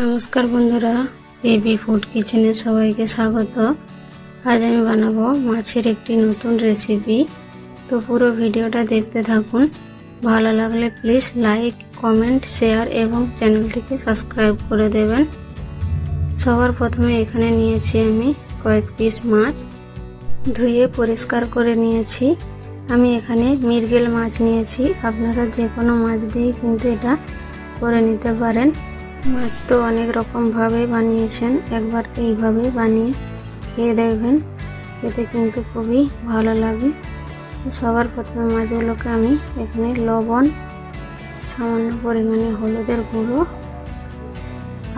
নমস্কার বন্ধুরা, baby food কিচেনে সবাইকে স্বাগত। আজ আমি বানাবো মাছের একটি নতুন রেসিপি। তো পুরো ভিডিওটা দেখতে থাকুন। ভালো লাগলে প্লিজ লাইক, কমেন্ট, শেয়ার এবং চ্যানেলটিকে সাবস্ক্রাইব করে দেবেন। সবার প্রথমে এখানে নিয়েছি আমি কয়েক পিস মাছ। ধুয়ে পরিষ্কার করে নিয়েছি। আমি এখানে মৃগেল মাছ নিয়েছি। আপনারা যে কোনো মাছ দিয়ে কিন্তু এটা করে নিতে পারেন। মাছ তো অনেক রকমভাবে বানিয়েছেন। একবার এইভাবে বানিয়ে খেয়ে দেখবেন। এতে কিন্তু খুবই ভালো লাগে। সবার প্রথমে মাছগুলোকে আমি এখানে লবণ, সামান্য পরিমাণে হলুদের গুঁড়ো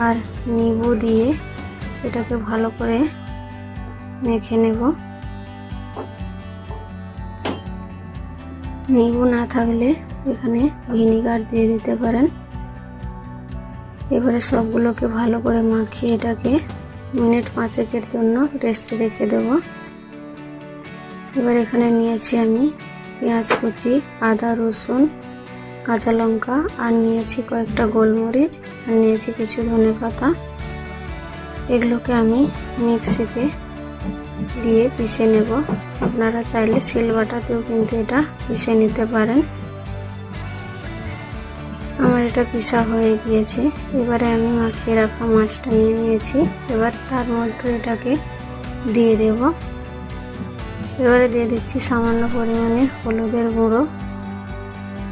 আর নিবু দিয়ে এটাকে ভালো করে মেখে নেব। নিবু না থাকলে এখানে ভিনিগার দিয়ে দিতে পারেন। এবারে সবগুলোকে ভালো করে মাখিয়ে এটাকে মিনিট পাঁচেকের জন্য রেস্টে রেখে দেব। এবার এখানে নিয়েছি আমি পেঁয়াজ কুচি, আদা, রসুন, কাঁচা লঙ্কা, আর নিয়েছি কয়েকটা গোলমরিচ, আর নিয়েছি কিছু ধনে পাতা। এগুলোকে আমি মিক্সিতে দিয়ে পিষে নেব। আপনারা চাইলে সিলবাটাতেও কিন্তু এটা পিষে নিতে পারেন। এটা পিসা হয়ে গিয়েছে। এবারে আমি মাখিয়ে রাখা মাছটা নিয়ে নিয়েছি। এবার তার মধ্যে এটাকে দিয়ে দেব। এবারে দিয়ে দিচ্ছি সামান্য পরিমাণে হলুদের গুঁড়ো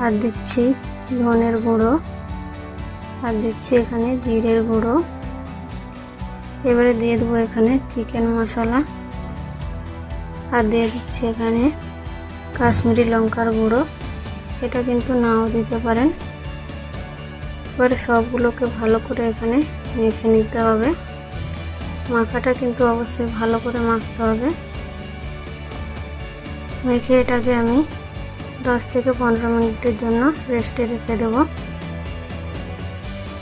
আর দিচ্ছি ধনের গুঁড়ো আর দিচ্ছি এখানে জিরের গুঁড়ো। এবারে দিয়ে দেবো এখানে চিকেন মশলা আর দিয়ে দিচ্ছি এখানে কাশ্মীরি লঙ্কার গুঁড়ো। এটা কিন্তু নাও দিতে পারেন। এবারে সবগুলোকে ভালো করে এখানে মেখে নিতে হবে। মাখাটা কিন্তু অবশ্যই ভালো করে মাখতে হবে। মেখে এটাকে আমি দশ থেকে পনেরো মিনিটের জন্য রেস্টে রেখে দেব।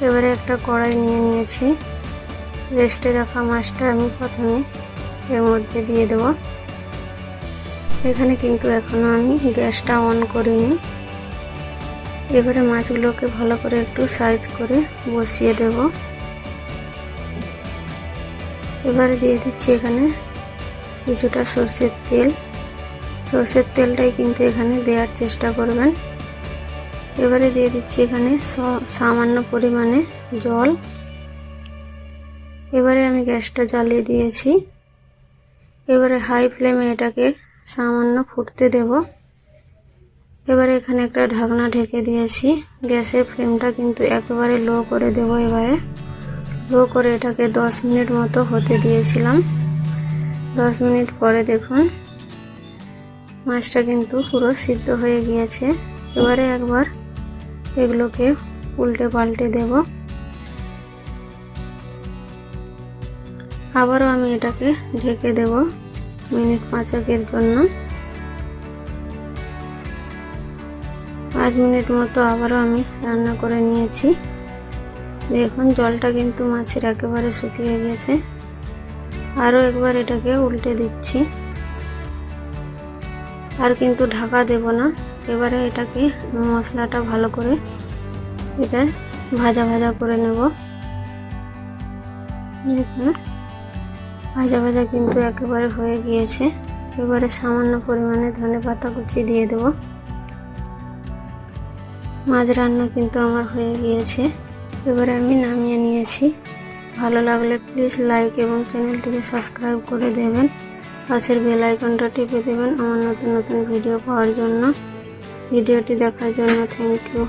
এবারে একটা কড়াই নিয়ে নিয়েছি। রেস্টে রাখা মাছটা আমি প্রথমে এর মধ্যে দিয়ে দেব। এখানে কিন্তু এখনও আমি গ্যাসটা অন করিনি। এবারে মাছগুলোকে ভালো করে একটু সাইজ করে বসিয়ে দেব। এবারে দিয়ে দিচ্ছি এখানে কিছুটা সর্ষের তেল। সর্ষের তেলটাই কিন্তু এখানে দেওয়ার চেষ্টা করবেন। এবারে দিয়ে দিচ্ছি এখানে সামান্য পরিমাণে জল। এবারে আমি গ্যাসটা জ্বালিয়ে দিয়েছি। এবারে হাই ফ্লেমে এটাকে সামান্য ফুটতে দেবো। এবারে এখানে একটা ঢাকনা ঢেকে দিয়েছি। গ্যাসের ফ্লেমটা কিন্তু একেবারে লো করে দেব এবারে। লো করে এটাকে দশ মিনিট মতো হতে দিয়েছিলাম। দশ মিনিট পরে দেখুন, মাছটা কিন্তু পুরো সিদ্ধ হয়ে গিয়েছে। এবারে একবার এগুলোকে উল্টে পাল্টে দেব। আবারও আমি এটাকে ঢেকে দেব মিনিট পাঁচকের জন্য। পাঁচ মিনিট মতো আবারও আমি রান্না করে নিয়েছি। দেখুন, জলটা কিন্তু মাছের একেবারে শুকিয়ে গেছে। আরও একবার এটাকে উল্টে দিচ্ছি। আর কিন্তু ঢাকা দেব না। এবারে এটাকে মশলাটা ভালো করে এটা ভাজা ভাজা করে নেব। দেখুন, ভাজা ভাজা কিন্তু একেবারে হয়ে গিয়েছে। এবারে সামান্য পরিমাণে ধনে পাতা কুচি দিয়ে দেবো। মাছ রান্না কিন্তু আমার হয়ে গিয়েছে। এবারে আমি নামিয়ে নিয়েছি। ভালো লাগলে প্লিজ লাইক এবং চ্যানেলটিকে সাবস্ক্রাইব করে দেবেন। পাশের বেল আইকনটা টিপে দেবেন আমার নতুন নতুন ভিডিও পাওয়ার জন্য। ভিডিওটি দেখার জন্য থ্যাংক ইউ